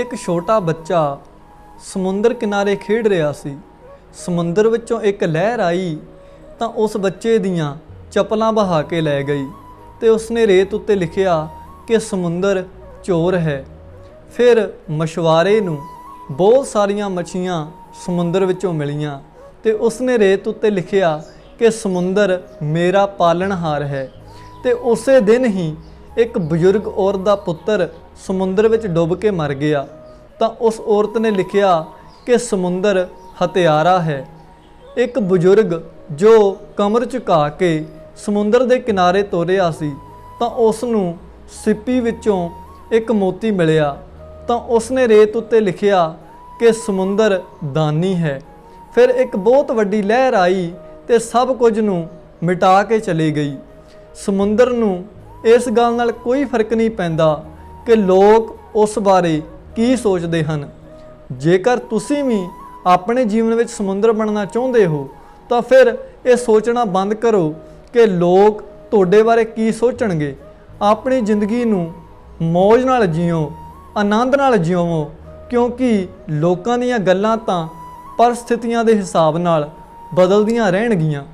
ਇੱਕ ਛੋਟਾ ਬੱਚਾ ਸਮੁੰਦਰ ਕਿਨਾਰੇ ਖੇਡ ਰਿਹਾ ਸੀ। ਸਮੁੰਦਰ ਵਿੱਚੋਂ ਇੱਕ ਲਹਿਰ ਆਈ ਤਾਂ ਉਸ ਬੱਚੇ ਦੀਆਂ ਚੱਪਲਾਂ ਬਹਾ ਕੇ ਲੈ ਗਈ ਤੇ ਉਸਨੇ ਰੇਤ ਉੱਤੇ ਲਿਖਿਆ ਕਿ ਸਮੁੰਦਰ ਚੋਰ ਹੈ। ਫਿਰ ਮਛੁਆਰੇ ਨੂੰ ਬਹੁਤ ਸਾਰੀਆਂ ਮੱਛੀਆਂ ਸਮੁੰਦਰ ਵਿੱਚੋਂ ਮਿਲੀਆਂ ਤੇ ਉਸਨੇ ਰੇਤ ਉੱਤੇ ਲਿਖਿਆ ਕਿ ਸਮੁੰਦਰ ਮੇਰਾ ਪਾਲਣਹਾਰ ਹੈ ਤੇ ਉਸੇ ਦਿਨ ਹੀ ਇੱਕ ਬਜ਼ੁਰਗ ਔਰਤ ਦਾ ਪੁੱਤਰ ਸਮੁੰਦਰ ਵਿੱਚ ਡੁੱਬ ਕੇ ਮਰ ਗਿਆ, ਤਾਂ ਉਸ ਔਰਤ ਨੇ ਲਿਖਿਆ ਕਿ ਸਮੁੰਦਰ ਹਤਿਆਰਾ ਹੈ। ਇੱਕ ਬਜ਼ੁਰਗ ਜੋ ਕਮਰ ਝੁਕਾ ਕੇ ਸਮੁੰਦਰ ਦੇ ਕਿਨਾਰੇ ਤੋਰਿਆ ਸੀ, ਤਾਂ ਉਸ ਨੂੰ ਸਿੱਪੀ ਵਿੱਚੋਂ ਇੱਕ ਮੋਤੀ ਮਿਲਿਆ। ਤਾਂ ਉਸ ਨੇ ਰੇਤ ਉੱਤੇ ਲਿਖਿਆ ਕਿ ਸਮੁੰਦਰ ਦਾਨੀ ਹੈ। ਫਿਰ ਇੱਕ ਬਹੁਤ ਵੱਡੀ ਲਹਿਰ ਆਈ ਤੇ ਸਭ ਕੁਝ ਨੂੰ ਮਿਟਾ ਕੇ ਚਲੀ ਗਈ। ਸਮੁੰਦਰ ਨੂੰ ਇਸ ਗੱਲ ਨਾਲ ਕੋਈ ਫ਼ਰਕ ਨਹੀਂ ਪੈਂਦਾ ਕਿ ਲੋਕ ਉਸ ਬਾਰੇ ਕੀ ਸੋਚਦੇ ਹਨ। ਜੇਕਰ ਤੁਸੀਂ ਵੀ ਆਪਣੇ ਜੀਵਨ ਵਿੱਚ ਸਮੁੰਦਰ ਬਣਨਾ ਚਾਹੁੰਦੇ ਹੋ, ਤਾਂ ਫਿਰ ਇਹ ਸੋਚਣਾ ਬੰਦ ਕਰੋ ਕਿ ਲੋਕ ਤੁਹਾਡੇ ਬਾਰੇ ਕੀ ਸੋਚਣਗੇ। ਆਪਣੀ ਜ਼ਿੰਦਗੀ ਨੂੰ ਮौज ਨਾਲ ਜੀਓ ਆਨੰਦ ਨਾਲ ਜਿਉਵੋ ਕਿਉਂਕਿ ਲੋਕਾਂ ਦੀਆਂ ਗੱਲਾਂ ਤਾਂ ਪਰਿਸਥਿਤੀਆਂ ਦੇ ਹਿਸਾਬ ਨਾਲ ਬਦਲਦੀਆਂ ਰਹਿਣਗੀਆਂ।